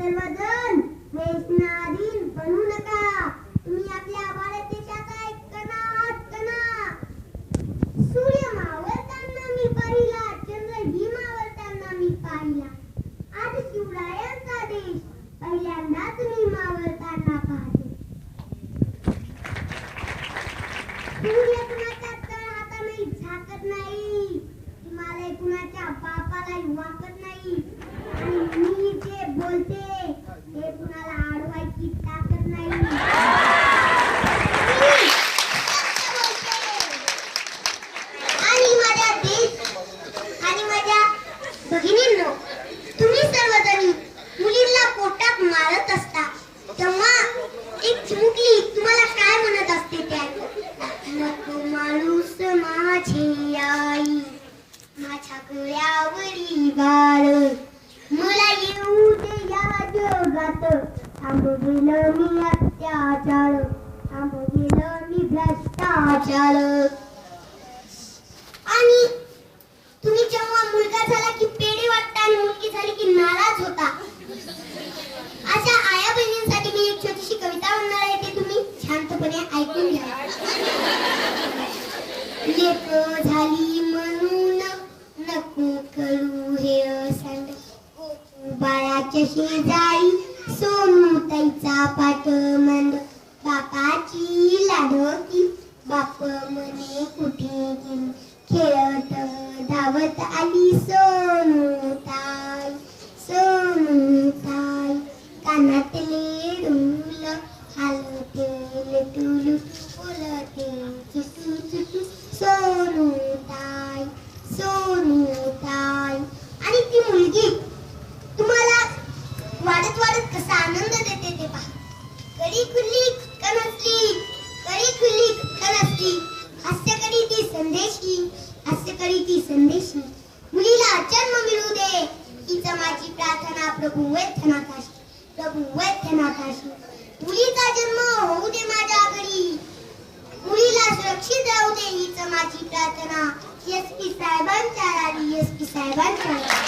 सर्वजण व्यसनाधीन बनू नका. तुम्ही आपल्या भारत देशाचा एक कणा आहात कणा? सूर्य मावळताना मी पाहिला चंद्र ही मावळताना मी पाहिला. आज शिवरायांचा देश पहिल्यांदाच मी मावळताना पाहते. सूर्य कुणाच्या तळ हाताने झाकत नाही? हिमालय कुणाच्या बाप एक चिमुकली तुम्हाला काय म्हणत असते ते नको माणूस माझी आई माझ्या गळ्यावरी बाळ मला येऊ दे या जगात थांबविलं मी अत्याचार थांबविलं मी भ्रष्टाचार पूर्णपणे ऐकून घ्या. लेक झाली म्हणून नको करू हे असंड बाळाच्या शेजारी सोनू ताईचा पाठ मांड बापाची लाडकी बाप म्हणे कुठे गेली? खेळत धावत आली सोनू ताई सोनू ताई. कानातील बोलते आणि ती मुलगी तुम्हाला वाढत वाढत कसा आनंद देते ते पहा. कडी खुल्ली खुटका नसली कडी नसली हास्य कडी ती संदेशी हास्य कडी ती संदेशी. मुलीला जन्म मिळू दे. हीच माझी प्रार्थना प्रभू वैद्यनाथाशी प्रभू वैद्यनाथाशी. माझी प्रार्थना एस पी साहेबांच्या राणी एस पी साहेबांच्या राणी.